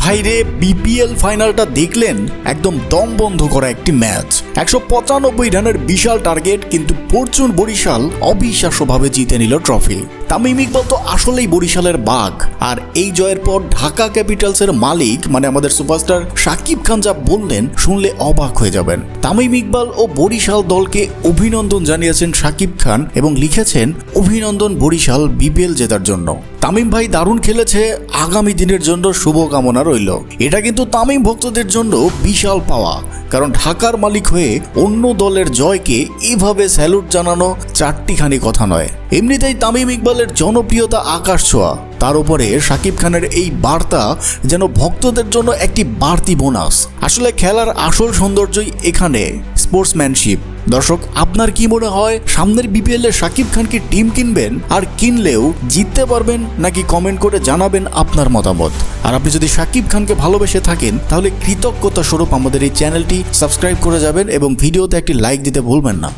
ভাইরে বিপিএল ফাইনালটা দেখলেন? একদম দম বন্ধ করা একটি ম্যাচ। একশো পঁচানব্বই রানের বিশাল টার্গেট কিন্তু পরচুন বরিশাল অবিশ্বাস্যভাবে জিতে নিল ট্রফি তামিম ইকবাল তো আসলেই বরিশালের বাঘ। আর এই জয়ের পর ঢাকা ক্যাপিটালসের মালিক মানে আমাদের সুপারস্টার সাকিব খান যা বললেন, শুনলে অবাক হয়ে যাবেন। তামিম ইকবাল ও বরিশাল দলকে অভিনন্দন জানিয়েছেন সাকিব খান এবং লিখেছেন, অভিনন্দন বরিশাল বিপিএল জেতার জন্য। তামিম ভাই দারুণ খেলেছে, আগামী দিনের জন্য শুভকামনা রইল। এটা কিন্তু তামিম ভক্তদের জন্য বিশাল পাওয়া। কারণ ঢাকার মালিক হয়ে অন্য দলের জয়কে এভাবে স্যালুট জানানো চারটিখানি কথা নয়। এমনিতেই তামিম ইকবালের জনপ্রিয়তা আকাশ ছোঁয়া। তার উপরে শাকিব খানের এই বার্তা যেন ভক্তদের জন্য একটি বাড়তি বোনাস। আসলে খেলার আসল সৌন্দর্যই এখানে। স্পোর্টসম্যানশিপ দর্শক, আপনার কি মনে হয়, সামনের বিপিএল এ সাকিব খানকে টিম কিনবেন? আর কিনলেও জিততে পারবেন নাকি কমেন্ট করে জানাবেন আপনার মতামত? আর আপনি যদি সাকিব খানকে ভালোবেসে থাকেন, তাহলে কৃতজ্ঞতা স্বরূপ আমাদের এই চ্যানেলটি সাবস্ক্রাইব করে যাবেন এবং ভিডিওতে একটি লাইক দিতে ভুলবেন না।